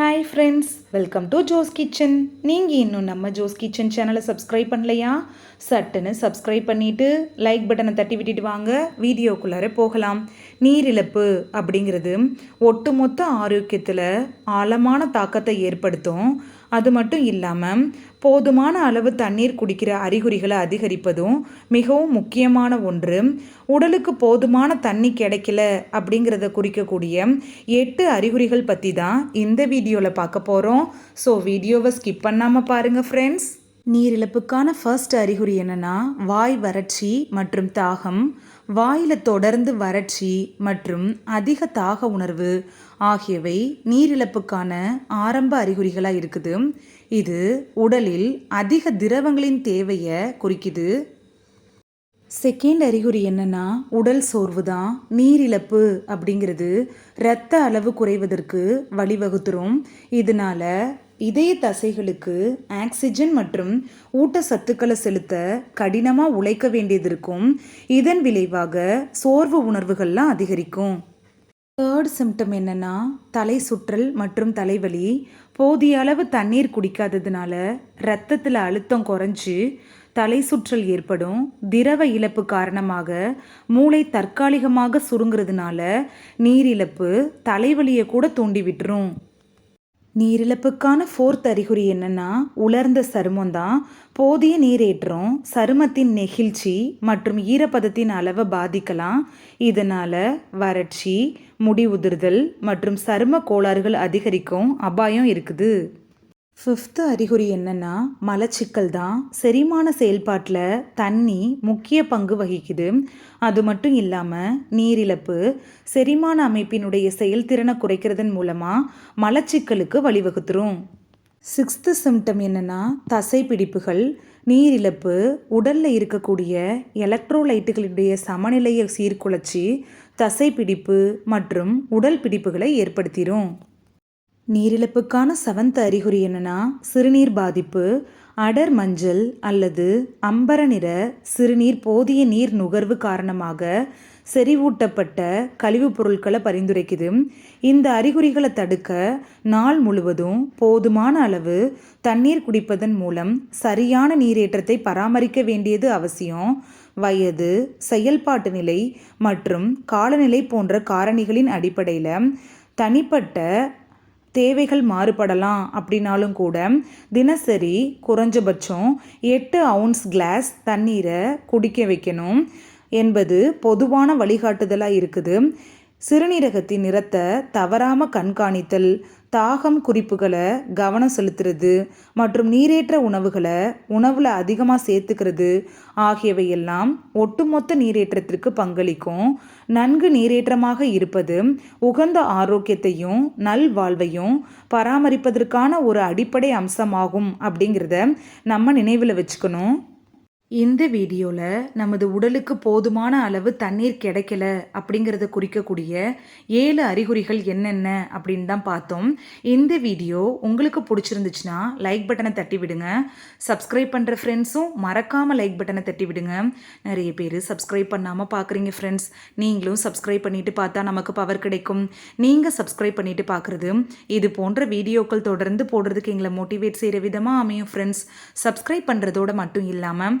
Hi friends welcome to Jo's kitchen நீங்கள் இன்னும் நம்ம ஜோஸ் கிச்சன் சேனலை சப்ஸ்கிரைப் பண்ணலையா? சட்டுன்னு சப்ஸ்கிரைப் பண்ணிவிட்டு லைக் பட்டனை தட்டி விட்டுட்டு வாங்க. வீடியோக்குள்ளார போகலாம். நீரிழப்பு அப்படிங்கிறது ஒட்டுமொத்த ஆரோக்கியத்தில் ஆழமான தாக்கத்தை ஏற்படுத்தும். அது மட்டும் இல்லாமல் போதுமான அளவு தண்ணீர் குடிக்கிற அறிகுறிகளை அதிகரிப்பதும் மிகவும் முக்கியமான ஒன்று. உடலுக்கு போதுமான தண்ணி கிடைக்கல அப்படிங்கிறத குறிக்கக்கூடிய எட்டு அறிகுறிகள் பற்றி தான் இந்த வீடியோவில் பார்க்க போகிறோம் ஸோ வீடியோவை ஸ்கிப் பண்ணாமல் பாருங்கள் ஃப்ரெண்ட்ஸ் நீரிழப்புக்கான ஃபர்ஸ்ட் அறிகுறி என்னென்னா வாய் வறட்சி மற்றும் தாகம் வாயில் தொடர்ந்து வறட்சி மற்றும் அதிக தாக உணர்வு ஆகியவை நீரிழப்புக்கான ஆரம்ப அறிகுறிகளாக இருக்குது. இது உடலில் அதிக திரவங்களின் தேவையை குறிக்குது. செகண்ட் அறிகுறி என்னன்னா உடல் சோர்வு தான் நீரிழப்பு அப்படிங்கிறது இரத்த அளவு குறைவதற்கு வழிவகுத்துரும். இதனால இதய தசைகளுக்கு ஆக்சிஜன் மற்றும் ஊட்டச்சத்துக்களை செலுத்த கடினமாக உழைக்க வேண்டியது இருக்கும் இதன் விளைவாக சோர்வு உணர்வுகள்லாம் அதிகரிக்கும். தேர்ட் சிம்டம் என்னென்னா தலை சுற்றல் மற்றும் தலைவலி. போதிய அளவு தண்ணீர் குடிக்காததுனால ரத்தத்தில் அழுத்தம் குறைஞ்சி தலை சுற்றல் ஏற்படும். திரவ இழப்பு காரணமாக மூளை தற்காலிகமாக சுருங்கிறதுனால நீரிழப்பு தலைவலியை கூட தூண்டி விட்டுரும் நீரிழப்புக்கான ஃபோர்த் அறிகுறி என்னன்னா உலர்ந்த சருமம் தான். போதிய நீரேற்றம் சருமத்தின் நெகிழ்ச்சி மற்றும் ஈரப்பதத்தின் அளவை பாதிக்கலாம். இதனால் வறட்சி முடி உதிர்தல் மற்றும் சரும கோளாறுகள் அதிகரிக்கும் அபாயம் இருக்குது. ஃபிஃப்த்து அறிகுறி என்னென்னா மலச்சிக்கல் தான். செரிமான செயல்பாட்டில் தண்ணி முக்கிய பங்கு வகிக்குது. அது மட்டும் இல்லாமல் நீரிழப்பு செரிமான அமைப்பினுடைய செயல்திறனை குறைக்கிறதன் மூலமாக மலச்சிக்கலுக்கு வழிவகுத்துரும். சிக்ஸ்த்து சிம்டம் என்னென்னா தசை பிடிப்புகள் நீரிழப்பு உடலில் இருக்கக்கூடிய எலக்ட்ரோலைட்டுகளுடைய சமநிலையை சீர்குலைச்சி தசை பிடிப்பு மற்றும் உடல் பிடிப்புகளை ஏற்படுத்திடும் நீரிழப்புக்கான செவன்த் அறிகுறி என்னன்னா சிறுநீர் பாதிப்பு அடர் மஞ்சள் அல்லது அம்பர நிற சிறுநீர் போதிய நீர் நுகர்வு காரணமாக செறிவூட்டப்பட்ட கழிவுப் பொருட்களை பரிந்துரைக்குது. இந்த அறிகுறிகளை தடுக்க நாள் முழுவதும் போதுமான அளவு தண்ணீர் குடிப்பதன் மூலம் சரியான நீரேற்றத்தை பராமரிக்க வேண்டியது அவசியம். வயது செயல்பாட்டு நிலை மற்றும் காலநிலை போன்ற காரணிகளின் அடிப்படையில் தனிப்பட்ட தேவைகள் மாறுபடலாம் அப்படின்னாலும் கூட தினசரி குறைஞ்சபட்சம் எட்டு அவுன்ஸ் கிளாஸ் தண்ணீரை குடிக்க வைக்கணும் என்பது பொதுவான வழிகாட்டுதலாக இருக்குது. சிறுநீரகத்தின் நிறத்தை தவறாமல் கண்காணித்தல் தாகம் குறிப்புகளை கவனம் செலுத்துறது மற்றும் நீரேற்ற உணவுகளை உணவில் அதிகமாக சேர்த்துக்கிறது. ஆகியவையெல்லாம் ஒட்டுமொத்த நீரேற்றத்திற்கு பங்களிக்கும். நன்கு நீரேற்றமாக இருப்பது உகந்த ஆரோக்கியத்தையும் நல்வாழ்வையும் பராமரிப்பதற்கான ஒரு அடிப்படை அம்சமாகும் அப்படிங்கிறத நம்ம நினைவில் வச்சுக்கணும். இந்த வீடியோவில் நமது உடலுக்கு போதுமான அளவு தண்ணீர் கிடைக்கல அப்படிங்கிறத குறிக்கக்கூடிய ஏழு அறிகுறிகள் என்னென்ன அப்படின்னு தான் பார்த்தோம். இந்த வீடியோ உங்களுக்கு பிடிச்சிருந்துச்சுன்னா லைக் பட்டனை தட்டி விடுங்க. சப்ஸ்கிரைப் பண்ணுற ஃப்ரெண்ட்ஸும் மறக்காமல் லைக் பட்டனை தட்டி விடுங்க. நிறைய பேர் சப்ஸ்கிரைப் பண்ணாமல் பார்க்குறீங்க ஃப்ரெண்ட்ஸ் நீங்களும் சப்ஸ்கிரைப் பண்ணிவிட்டு பார்த்தா நமக்கு பவர் கிடைக்கும். நீங்கள் சப்ஸ்கிரைப் பண்ணிவிட்டு பார்க்குறது இது போன்ற வீடியோக்கள் தொடர்ந்து போடுறதுக்கு எங்களை மோட்டிவேட் செய்கிற விதமாக அமையும் ஃப்ரெண்ட்ஸ் சப்ஸ்கிரைப் பண்ணுறதோட மட்டும் இல்லாமல்